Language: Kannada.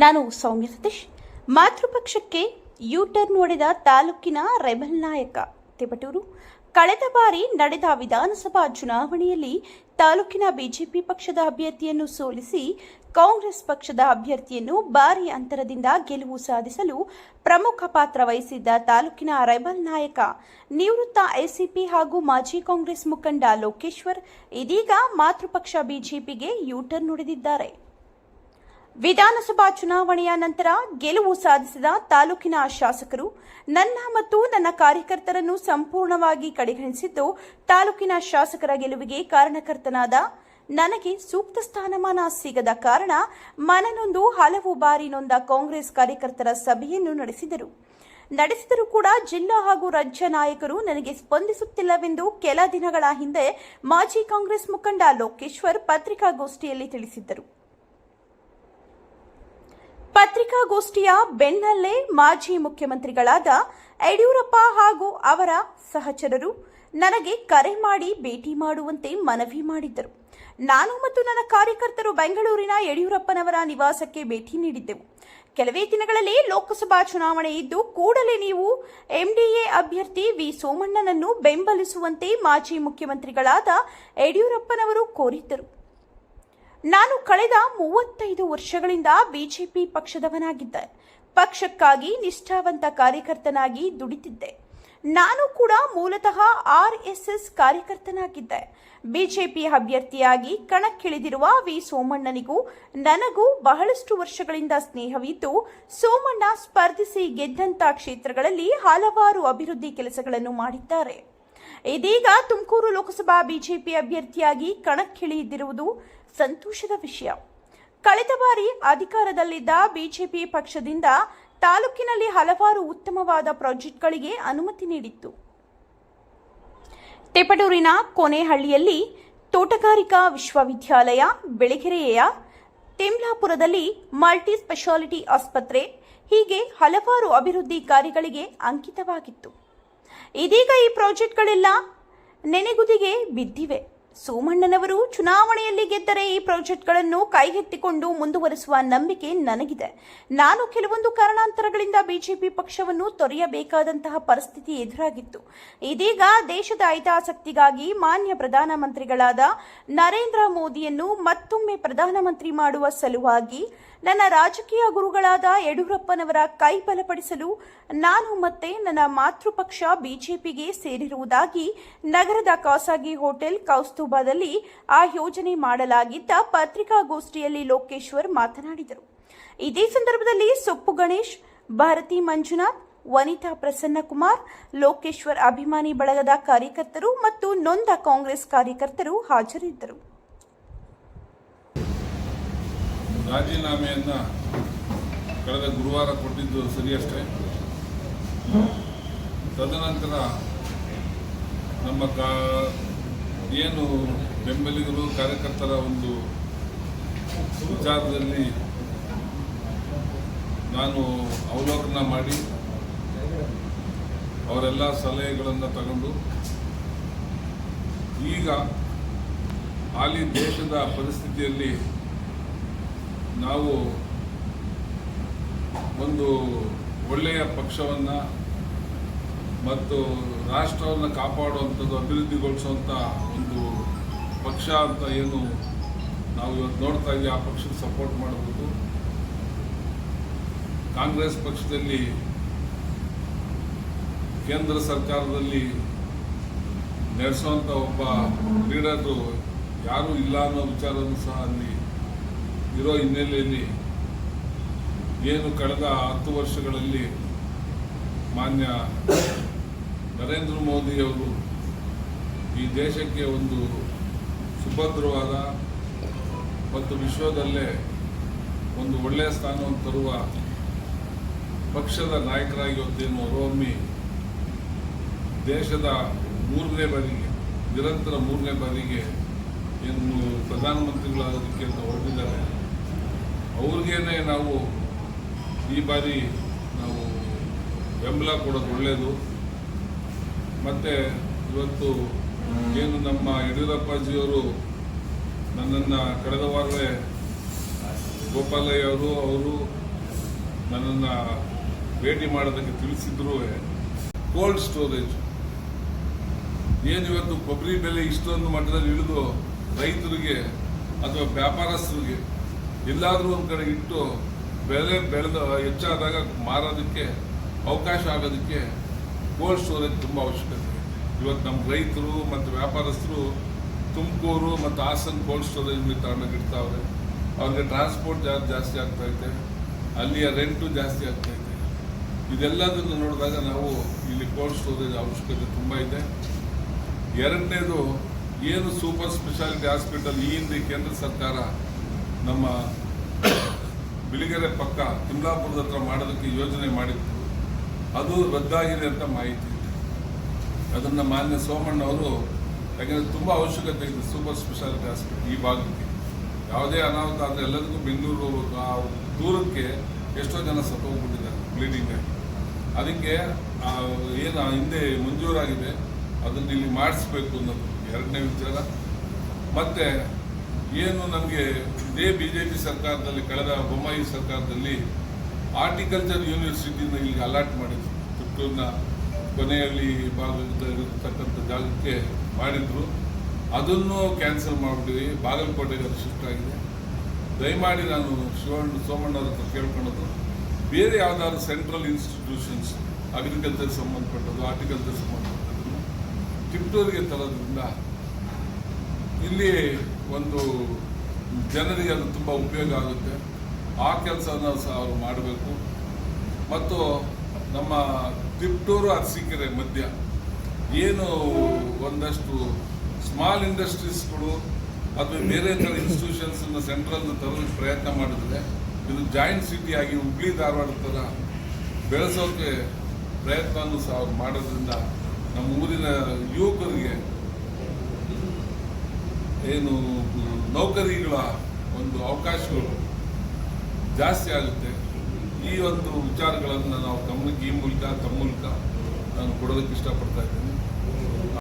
ನಾನು ಸೌಮ್ಯ ಸತೀಶ್. ಮಾತೃಪಕ್ಷಕ್ಕೆ ಯೂಟರ್ನ್ ಹೊಡೆದ ತಾಲೂಕಿನ ರೆಬಲ್ ನಾಯಕ ತಿಪಟೂರು. ಕಳೆದ ಬಾರಿ ನಡೆದ ವಿಧಾನಸಭಾ ಚುನಾವಣೆಯಲ್ಲಿ ತಾಲೂಕಿನ ಬಿಜೆಪಿ ಪಕ್ಷದ ಅಭ್ಯರ್ಥಿಯನ್ನು ಸೋಲಿಸಿ ಕಾಂಗ್ರೆಸ್ ಪಕ್ಷದ ಅಭ್ಯರ್ಥಿಯನ್ನು ಭಾರಿ ಅಂತರದಿಂದ ಗೆಲುವು ಸಾಧಿಸಲು ಪ್ರಮುಖ ಪಾತ್ರ ವಹಿಸಿದ್ದ ತಾಲೂಕಿನ ರೈಬಲ್ ನಾಯಕ, ನಿವೃತ್ತ ಎಸಿಪಿ ಹಾಗೂ ಮಾಜಿ ಕಾಂಗ್ರೆಸ್ ಮುಖಂಡ ಲೋಕೇಶ್ವರ್ ಇದೀಗ ಮಾತೃಪಕ್ಷ ಬಿಜೆಪಿಗೆ ಯೂಟರ್ನ್ ಹೊಡೆದಿದ್ದಾರೆ. ವಿಧಾನಸಭಾ ಚುನಾವಣೆಯ ನಂತರ ಗೆಲುವು ಸಾಧಿಸಿದ ತಾಲೂಕಿನ ಶಾಸಕರು ನನ್ನ ಮತ್ತು ನನ್ನ ಕಾರ್ಯಕರ್ತರನ್ನು ಸಂಪೂರ್ಣವಾಗಿ ಕಡೆಗಣಿಸಿದ್ದು ತಾಲೂಕಿನ ಶಾಸಕರ ಗೆಲುವಿಗೆ ಕಾರಣಕರ್ತನಾದ ನನಗೆ ಸೂಕ್ತ ಸ್ಥಾನಮಾನ ಸಿಗದ ಕಾರಣ ಮನನೊಂದು ಹಲವು ಬಾರಿ ನೊಂದ ಕಾಂಗ್ರೆಸ್ ಕಾರ್ಯಕರ್ತರ ಸಭೆಯನ್ನು ನಡೆಸಿದರು. ನಡೆಸಿದರೂ ಕೂಡ ಜಿಲ್ಲಾ ಹಾಗೂ ರಾಜ್ಯ ನಾಯಕರು ನನಗೆ ಸ್ಪಂದಿಸುತ್ತಿಲ್ಲವೆಂದು ಕೆಲ ದಿನಗಳ ಹಿಂದೆ ಮಾಜಿ ಕಾಂಗ್ರೆಸ್ ಮುಖಂಡ ಲೋಕೇಶ್ವರ್ ಪತ್ರಿಕಾಗೋಷ್ಠಿಯಲ್ಲಿ ತಿಳಿಸಿದ್ದರು. ಪತ್ರಿಕಾಗೋಷ್ಠಿಯ ಬೆನ್ನಲ್ಲೇ ಮಾಜಿ ಮುಖ್ಯಮಂತ್ರಿಗಳಾದ ಯಡಿಯೂರಪ್ಪ ಹಾಗೂ ಅವರ ಸಹಚರರು ನನಗೆ ಕರೆ ಮಾಡಿ ಭೇಟಿ ಮಾಡುವಂತೆ ಮನವಿ ಮಾಡಿದ್ದರು. ನಾನು ಮತ್ತು ನನ್ನ ಕಾರ್ಯಕರ್ತರು ಬೆಂಗಳೂರಿನ ಯಡಿಯೂರಪ್ಪನವರ ನಿವಾಸಕ್ಕೆ ಭೇಟಿ ನೀಡಿದ್ದೆವು. ಕೆಲವೇ ದಿನಗಳಲ್ಲಿ ಲೋಕಸಭಾ ಚುನಾವಣೆ ಇದ್ದು ಕೂಡಲೇ ನೀವು ಎಂಡಿಎ ಅಭ್ಯರ್ಥಿ ವಿ ಸೋಮಣ್ಣನನ್ನು ಬೆಂಬಲಿಸುವಂತೆ ಮಾಜಿ ಮುಖ್ಯಮಂತ್ರಿಗಳಾದ ಯಡಿಯೂರಪ್ಪನವರು ಕೋರಿದ್ದರು. ನಾನು ಕಳೆದ ಮೂವತ್ತೈದು ವರ್ಷಗಳಿಂದ ಬಿಜೆಪಿ ಪಕ್ಷದವನಾಗಿದ್ದೆ. ಪಕ್ಷಕ್ಕಾಗಿ ನಿಷ್ಠಾವಂತ ಕಾರ್ಯಕರ್ತನಾಗಿ ದುಡಿತಿದ್ದೆ. ನಾನು ಕೂಡ ಮೂಲತಃ ಆರ್ಎಸ್ಎಸ್ ಕಾರ್ಯಕರ್ತನಾಗಿದ್ದೆ. ಬಿಜೆಪಿ ಅಭ್ಯರ್ಥಿಯಾಗಿ ಕಣಕ್ಕಿಳಿದಿರುವ ವಿ ಸೋಮಣ್ಣನಿಗೂ ನನಗೂ ಬಹಳಷ್ಟು ವರ್ಷಗಳಿಂದ ಸ್ನೇಹವಿದ್ದು, ಸೋಮಣ್ಣ ಸ್ಪರ್ಧಿಸಿ ಗೆದ್ದಂತ ಕ್ಷೇತ್ರಗಳಲ್ಲಿ ಹಲವಾರು ಅಭಿವೃದ್ಧಿ ಕೆಲಸಗಳನ್ನು ಮಾಡಿದ್ದಾರೆ. ಇದೀಗ ತುಮಕೂರು ಲೋಕಸಭಾ ಬಿಜೆಪಿ ಅಭ್ಯರ್ಥಿಯಾಗಿ ಕಣಕ್ಕಿಳಿದಿರುವುದು ಸಂತೋಷದ ವಿಷಯ. ಕಳೆದ ಬಾರಿ ಅಧಿಕಾರದಲ್ಲಿದ್ದ ಬಿಜೆಪಿ ಪಕ್ಷದಿಂದ ತಾಲೂಕಿನಲ್ಲಿ ಹಲವಾರು ಉತ್ತಮವಾದ ಪ್ರಾಜೆಕ್ಟ್ಗಳಿಗೆ ಅನುಮತಿ ನೀಡಿತ್ತು. ತೆಪಟೂರಿನ ಕೊನೆಹಳ್ಳಿಯಲ್ಲಿ ತೋಟಗಾರಿಕಾ ವಿಶ್ವವಿದ್ಯಾಲಯ, ಬೆಳಗೆರೆಯ, ತಿಮ್ಲಾಪುರದಲ್ಲಿ ಮಲ್ಟಿ ಸ್ಪೆಷಾಲಿಟಿ ಆಸ್ಪತ್ರೆ, ಹೀಗೆ ಹಲವಾರು ಅಭಿವೃದ್ಧಿ ಕಾರ್ಯಗಳಿಗೆ ಅಂಕಿತವಾಗಿತ್ತು. ಇದೀಗ ಈ ಪ್ರಾಜೆಕ್ಟ್ಗಳೆಲ್ಲ ನೆನೆಗುದಿಗೆ ಬಿದ್ದಿವೆ. ಸೋಮಣ್ಣನವರು ಚುನಾವಣೆಯಲ್ಲಿ ಗೆದ್ದರೆ ಈ ಪ್ರಾಜೆಕ್ಟ್ಗಳನ್ನು ಕೈಗೆತ್ತಿಕೊಂಡು ಮುಂದುವರಿಸುವ ನಂಬಿಕೆ ನನಗಿದೆ. ನಾನು ಕೆಲವೊಂದು ಕಾರಣಾಂತರಗಳಿಂದ ಬಿಜೆಪಿ ಪಕ್ಷವನ್ನು ತೊರೆಯಬೇಕಾದಂತಹ ಪರಿಸ್ಥಿತಿ ಎದುರಾಗಿತ್ತು. ಇದೀಗ ದೇಶದ ಹಿತಾಸಕ್ತಿಗಾಗಿ ಮಾನ್ಯ ಪ್ರಧಾನಮಂತ್ರಿಗಳಾದ ನರೇಂದ್ರ ಮೋದಿಯನ್ನು ಮತ್ತೊಮ್ಮೆ ಪ್ರಧಾನಮಂತ್ರಿ ಮಾಡುವ ಸಲುವಾಗಿ ನನ್ನ ರಾಜಕೀಯ ಗುರುಗಳಾದ ಯಡಿಯೂರಪ್ಪನವರ ಕೈ ಬಲಪಡಿಸಲು ನಾನು ಮತ್ತೆ ನನ್ನ ಮಾತೃಪಕ್ಷ ಬಿಜೆಪಿಗೆ ಸೇರಿರುವುದಾಗಿ ನಗರದ ಖಾಸಗಿ ಹೋಟೆಲ್ ಕೌಸ್ತುಭದಲ್ಲಿ ಆ ಯೋಜನೆ ಮಾಡಲಾಗಿದ್ದ ಪತ್ರಿಕಾಗೋಷ್ಠಿಯಲ್ಲಿ ಲೋಕೇಶ್ವರ್ ಮಾತನಾಡಿದರು. ಇದೇ ಸಂದರ್ಭದಲ್ಲಿ ಸೊಪ್ಪು ಗಣೇಶ್, ಭಾರತಿ ಮಂಜುನಾಥ್, ವನಿತಾ ಪ್ರಸನ್ನಕುಮಾರ್, ಲೋಕೇಶ್ವರ್ ಅಭಿಮಾನಿ ಬಳಗದ ಕಾರ್ಯಕರ್ತರು ಮತ್ತು ನೊಂದ ಕಾಂಗ್ರೆಸ್ ಕಾರ್ಯಕರ್ತರು ಹಾಜರಿದ್ದರು. ರಾಜೀನಾಮೆಯನ್ನು ಕಳೆದ ಗುರುವಾರ ಕೊಟ್ಟಿದ್ದು ಸರಿಯಷ್ಟೇ. ತದನಂತರ ನಮ್ಮ ಕಾ, ಏನು ಬೆಂಬಲಿಗರು, ಕಾರ್ಯಕರ್ತರ ಒಂದು ವಿಚಾರದಲ್ಲಿ ನಾನು ಅವಲೋಕನ ಮಾಡಿ ಅವರೆಲ್ಲ ಸಲಹೆಗಳನ್ನು ತಗೊಂಡು ಈಗ ಹಾಲಿ ದೇಶದ ಪರಿಸ್ಥಿತಿಯಲ್ಲಿ ನಾವು ಒಂದು ಒಳ್ಳೆಯ ಪಕ್ಷವನ್ನು ಮತ್ತು ರಾಷ್ಟ್ರವನ್ನು ಕಾಪಾಡುವಂಥದ್ದು, ಅಭಿವೃದ್ಧಿಗೊಳಿಸುವಂಥ ಒಂದು ಪಕ್ಷ ಅಂತ ಏನು ನಾವು ಇವತ್ತು ನೋಡ್ತಾ ಇದ್ದೀವಿ, ಆ ಪಕ್ಷಕ್ಕೆ ಸಪೋರ್ಟ್ ಮಾಡಬಹುದು ಕಾಂಗ್ರೆಸ್ ಪಕ್ಷದಲ್ಲಿ ಕೇಂದ್ರ ಸರ್ಕಾರದಲ್ಲಿ ನಡೆಸುವಂಥ ಒಬ್ಬ ಲೀಡರು ಯಾರೂ ಇಲ್ಲ ಅನ್ನೋ ವಿಚಾರವನ್ನು ಸಹ ಅಲ್ಲಿ ಇರೋ ಹಿನ್ನೆಲೆಯಲ್ಲಿ ಏನು ಕಳೆದ ಹತ್ತು ವರ್ಷಗಳಲ್ಲಿ ಮಾನ್ಯ ನರೇಂದ್ರ ಮೋದಿಯವರು ಈ ದೇಶಕ್ಕೆ ಒಂದು ಸುಭದ್ರವಾದ ಮತ್ತು ವಿಶ್ವದಲ್ಲೇ ಒಂದು ಒಳ್ಳೆಯ ಸ್ಥಾನವನ್ನು ತರುವ ಪಕ್ಷದ ನಾಯಕರಾಗಿ ಇವತ್ತೇನು ಹೊರಹೊಮ್ಮಿ ದೇಶದ ಮೂರನೇ ಬಾರಿಗೆ, ನಿರಂತರ ಮೂರನೇ ಬಾರಿಗೆ ಏನು ಪ್ರಧಾನಮಂತ್ರಿಗಳಾಗೋದಕ್ಕೆ ಅಂತ ಹೊರಟಿದ್ದಾರೆ. ಅವ್ರಿಗೇನೆ ನಾವು ಈ ಬಾರಿ ನಾವು ಬೆಂಬಲ ಕೊಡೋದು ಒಳ್ಳೆಯದು ಮತ್ತು ಇವತ್ತು ಏನು ನಮ್ಮ ಯಡಿಯೂರಪ್ಪಾಜಿಯವರು ನನ್ನನ್ನು ಕಳೆದ ವಾರವೇ ಗೋಪಾಲಯ್ಯ ಅವರು ಅವರು ನನ್ನನ್ನು ಭೇಟಿ ಮಾಡೋದಕ್ಕೆ ತಿಳಿಸಿದ್ರು. Cold storage. ಏನು ಇವತ್ತು ಕೊಬ್ಬರಿ ಬೆಲೆ ಇಷ್ಟೊಂದು ಮಟ್ಟದಲ್ಲಿ ಇಳಿದು ರೈತರಿಗೆ ಅಥವಾ ವ್ಯಾಪಾರಸ್ಥರಿಗೆ ಎಲ್ಲಾದರೂ ಒಂದು ಕಡೆ ಇಟ್ಟು ಬೆಲೆ ಬೆಳೆದ ಹೆಚ್ಚಾದಾಗ ಮಾರೋದಕ್ಕೆ ಅವಕಾಶ ಆಗೋದಕ್ಕೆ ಕೋಲ್ಡ್ ಸ್ಟೋರೇಜ್ ತುಂಬ ಅವಶ್ಯಕತೆ. ಇವತ್ತು ನಮ್ಮ ರೈತರು ಮತ್ತು ವ್ಯಾಪಾರಸ್ಥರು ತುಮಕೂರು ಮತ್ತು ಹಾಸನ ಕೋಲ್ಡ್ ಸ್ಟೋರೇಜ್ ತಗೊಂಡೋಗಿ ಇಡ್ತಾವ್ರೆ. ಅವ್ರಿಗೆ ಟ್ರಾನ್ಸ್ಪೋರ್ಟ್ ಚಾರ್ಜ್ ಜಾಸ್ತಿ ಆಗ್ತಾ ಇದೆ ಅಲ್ಲಿಯ ರೆಂಟು ಜಾಸ್ತಿ ಆಗ್ತಾ ಐತೆ. ಇದೆಲ್ಲದನ್ನು ನೋಡಿದಾಗ ನಾವು ಇಲ್ಲಿ ಕೋಲ್ಡ್ ಸ್ಟೋರೇಜ್ ಅವಶ್ಯಕತೆ ತುಂಬ ಇದೆ. ಎರಡನೇದು ಏನು ಸೂಪರ್ ಸ್ಪೆಷಾಲಿಟಿ ಹಾಸ್ಪಿಟಲ್ ಈ ಹಿಂದೆ ಕೇಂದ್ರ ಸರ್ಕಾರ ನಮ್ಮ ಬಿಳಿಗೆರೆ ಪಕ್ಕ ತಿಮ್ಲಾಪುರದ ಹತ್ರ ಮಾಡೋದಕ್ಕೆ ಯೋಜನೆ ಮಾಡಿತ್ತು ಅದು ರದ್ದಾಗಿದೆ ಅಂತ ಮಾಹಿತಿ ಅದನ್ನು ಮಾನ್ಯ ಸೋಮಣ್ಣ ಅವರು, ಯಾಕೆಂದರೆ ತುಂಬ ಅವಶ್ಯಕತೆ ಇದೆ, ಸೂಪರ್ ಸ್ಪೆಷಾಲಿಟಿ ಹಾಸ್ಪಿಟಲ್ ಈ ಭಾಗಕ್ಕೆ. ಯಾವುದೇ ಅನಾಹುತ ಆದರೆ ಎಲ್ಲದಕ್ಕೂ ಬೆಂಗಳೂರು, ಆ, ದೂರಕ್ಕೆ ಎಷ್ಟೋ ಜನ ಸತ್ತೋಗ್ಬಿಟ್ಟಿದ್ದಾರೆ ಬ್ಲೀಡಿಂಗ್ ಆಗಿ. ಅದಕ್ಕೆ ಏನು ಹಿಂದೆ ಮಂಜೂರಾಗಿದೆ, ಅದನ್ನು ಇಲ್ಲಿ ಮಾಡಿಸ್ಬೇಕು ಅನ್ನೋದು ಎರಡನೇ ವಿಚಾರ. ಮತ್ತೆ ಏನು ನಮಗೆ ಇದೇ ಬಿ ಜೆ ಪಿ ಸರ್ಕಾರದಲ್ಲಿ, ಕಳೆದ ಬೊಮ್ಮಾಯಿ ಸರ್ಕಾರದಲ್ಲಿ ಆರ್ಟಿಕಲ್ಚರ್ ಯೂನಿವರ್ಸಿಟಿನ ಇಲ್ಲಿ ಅಲಾಟ್ ಮಾಡಿದ್ರು. ಪುತ್ತೂರಿನ ಕೊನೆಯಲ್ಲಿ ಭಾಗದಲ್ಲಿರತಕ್ಕಂಥ ಜಾಗಕ್ಕೆ ಮಾಡಿದ್ರು. ಅದನ್ನು ಕ್ಯಾನ್ಸಲ್ ಮಾಡಿಬಿಟ್ಟಿವಿ. ಬಾಗಲಕೋಟೆಗೆ ಅದು ಶಿಫ್ಟ್ ಆಗಿದೆ. ದಯಮಾಡಿ ನಾನು ಶಿವಣ್ಣ ಸೋಮಣ್ಣವ್ರ ಹತ್ರ ಕೇಳ್ಕೊಳ್ಳೋದು. ಬೇರೆ ಯಾವುದಾದ್ರು ಸೆಂಟ್ರಲ್ ಇನ್ಸ್ಟಿಟ್ಯೂಷನ್ಸ್, ಅಗ್ರಿಕಲ್ಚರ್ ಸಂಬಂಧಪಟ್ಟದ್ದು ಆರ್ಟಿಕಲ್ಚರ್ ಸಂಬಂಧಪಟ್ಟದ್ದು ತಿಪ್ಟೂರಿಗೆ ತರೋದ್ರಿಂದ ಇಲ್ಲಿ ಒಂದು ಜನರಿಗೆ ಅದು ತುಂಬ ಉಪಯೋಗ ಆಗುತ್ತೆ. ಆ ಕೆಲಸನ ಸಹ ಅವರು ಮಾಡಬೇಕು. ಮತ್ತು ನಮ್ಮ ತಿಪ್ಟೂರು ಅರಸೀಕೆರೆ ಮಧ್ಯ ಏನು ಒಂದಷ್ಟು ಸ್ಮಾಲ್ ಇಂಡಸ್ಟ್ರೀಸ್ಗಳು ಅಥವಾ ಬೇರೆ ಥರ ಇನ್ಸ್ಟಿಟ್ಯೂಷನ್ಸನ್ನು ಸೆಂಟ್ರಲ್ ತರೋದಕ್ಕೆ ಪ್ರಯತ್ನ ಮಾಡಿದ್ರೆ ಇದು ಜಾಯಿಂಟ್ ಸಿಟಿ ಆಗಿ ಹುಬ್ಳಿ, ಧಾರವಾಡ ಥರ ಬೆಳೆಸೋಕೆ ಪ್ರಯತ್ನವನ್ನು ಸಹ ಅವ್ರು ಮಾಡೋದ್ರಿಂದ ನಮ್ಮ ಊರಿನ ಯುವಕರಿಗೆ ಏನು, ನೌಕರಿಗಳ ಒಂದು ಅವಕಾಶಗಳು ಜಾಸ್ತಿ ಆಗುತ್ತೆ. ಈ ಒಂದು ವಿಚಾರಗಳನ್ನು ನಾವು ತಮ್ಮ, ಈ ಮೂಲಕ, ತಮ್ಮ ಮೂಲಕ ನಾನು ಕೊಡೋದಕ್ಕೆ ಇಷ್ಟಪಡ್ತಾ ಇದ್ದೀನಿ.